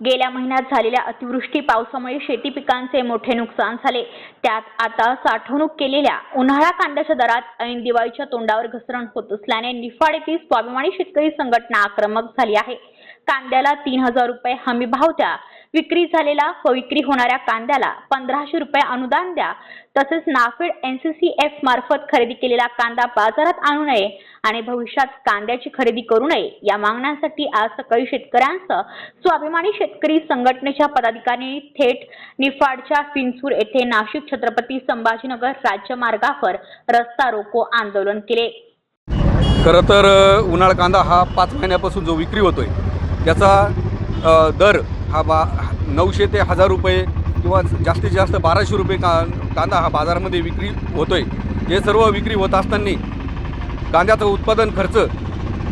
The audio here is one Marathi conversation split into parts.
गेल्या महिन्यात झालेल्या अतिवृष्टी पावसामुळे शेती पिकांचे मोठे नुकसान झाले. त्यात आता साठवणूक केलेल्या उन्हाळा कांद्याच्या दरात ऐन दिवाळीच्या तोंडावर घसरण होत असल्याने निफाड येथील स्वाभिमानी शेतकरी संघटना आक्रमक झाली आहे. कांद्याला तीन हजार रुपये हमी भाव द्या. विक्री झालेला व विक्री होणाऱ्या कांद्याला पंधराशे रुपये अनुदान द्या. तसेच नाफेड एनसीसीएफ मार्फत खरेदी केलेला कांदा बाजारात आणू नये आणि भविष्यात कांद्याची खरेदी करू नये या मागण्यांसाठी आज सकाळी शेतकऱ्यांसह स्वाभिमानी शेतकरी संघटनेच्या पदाधिकाऱ्यांनी थेट निफाडच्या फिनसूर येथे नाशिक छत्रपती संभाजीनगर राज्य मार्गावर रस्ता रोको आंदोलन केले. खरं तर उन्हाळ कांदा हा पाच महिन्यापासून जो विक्री होतोय त्याचा दर हा बा नऊशे ते हजार रुपये किंवा जास्तीत जास्त बाराशे रुपये का कांदा हा बाजारामध्ये विक्री होतो आहे हे सर्व विक्री होत असताना कांद्याचं उत्पादन खर्च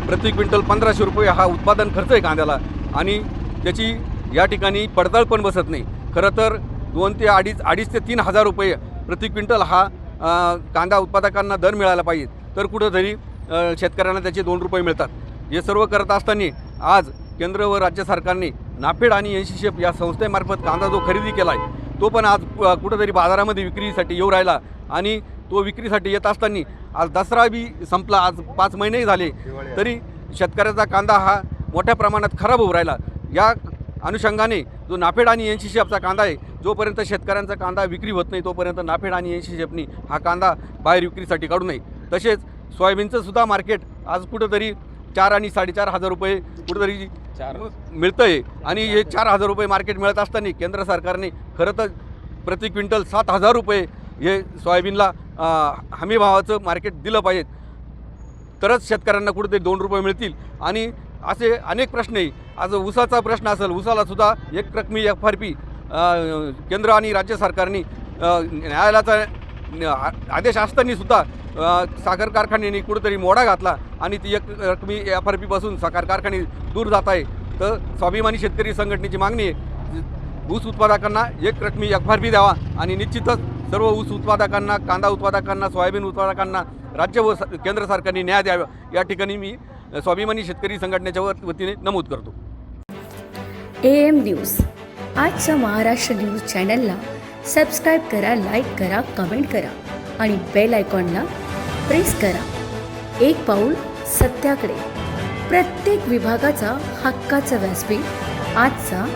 प्रति क्विंटल पंधराशे रुपये हा उत्पादन खर्च आहे कांद्याला. आणि त्याची या ठिकाणी पडताळ पण बसत नाही. खरं तर दोन ते अडीच अडीच ते तीन हजार रुपये प्रति क्विंटल हा कांदा उत्पादकांना दर मिळायला पाहिजे. तर कुठंतरी शेतकऱ्यांना त्याचे दोन रुपये मिळतात. हे सर्व करत असताना आज केंद्र व राज्य सरकारने नाफेड आणि एन सी शेफ या संस्थेमार्फत कांदा जो खरेदी केला आहे तो पण आज कुठंतरी बाजारामध्ये विक्रीसाठी येऊ राहिला आणि तो विक्रीसाठी येत असताना आज दसरा बी संपला. आज पाच महिनेही झाले तरी शेतकऱ्याचा कांदा हा मोठ्या प्रमाणात खराब होऊ राहिला. या अनुषंगाने जो नाफेड आणि एन सी शेफचा कांदा आहे जोपर्यंत शेतकऱ्यांचा कांदा विक्री होत नाही तोपर्यंत नाफेड आणि एन सी शेफनी हा कांदा बाहेर विक्रीसाठी काढू नये. तसेच सोयाबीनचं सुद्धा मार्केट आज कुठंतरी चार आणि साडेचार हजार रुपये कुठंतरी मिळतं आहे आणि हे चार हजार रुपये मार्केट मिळत असताना केंद्र सरकारने खरं तर प्रति क्विंटल सात हजार रुपये हे सोयाबीनला हमी भावाचं मार्केट दिलं पाहिजे. तरच शेतकऱ्यांना कुठेतरी दोन रुपये मिळतील. आणि असे अनेक प्रश्न आहे. आज ऊसाचा प्रश्न असेल ऊसाला सुद्धा एक रकमी एफ आर पी केंद्र आणि राज्य सरकारने न्यायालयाचा आदेश असताना सुद्धा साखर कारखान्याने कुठेतरी मोडा घातला आणि ती एक रकमी एफ आर पीपासून साखर कारखाने दूर जात आहे. तर स्वाभिमानी शेतकरी संघटनेची मागणी आहे ऊस उत्पादकांना एक रकमी एफ आर पी द्यावा आणि निश्चितच सर्व ऊस उत्पादकांना कांदा उत्पादकांना सोयाबीन उत्पादकांना राज्य व स- केंद्र सरकारने न्याय द्यावा. या ठिकाणी मी स्वाभिमानी शेतकरी संघटनेच्या वतीने नमूद करतो. ए एम न्यूज आजच्या महाराष्ट्र न्यूज चॅनलला सबस्क्राईब करा लाईक करा कमेंट करा आणि बेल आयकॉनला प्रेस करा. एक पाऊल सत्याकडे. प्रत्येक विभागाचा हक्काचा व्यासपीठ आजचा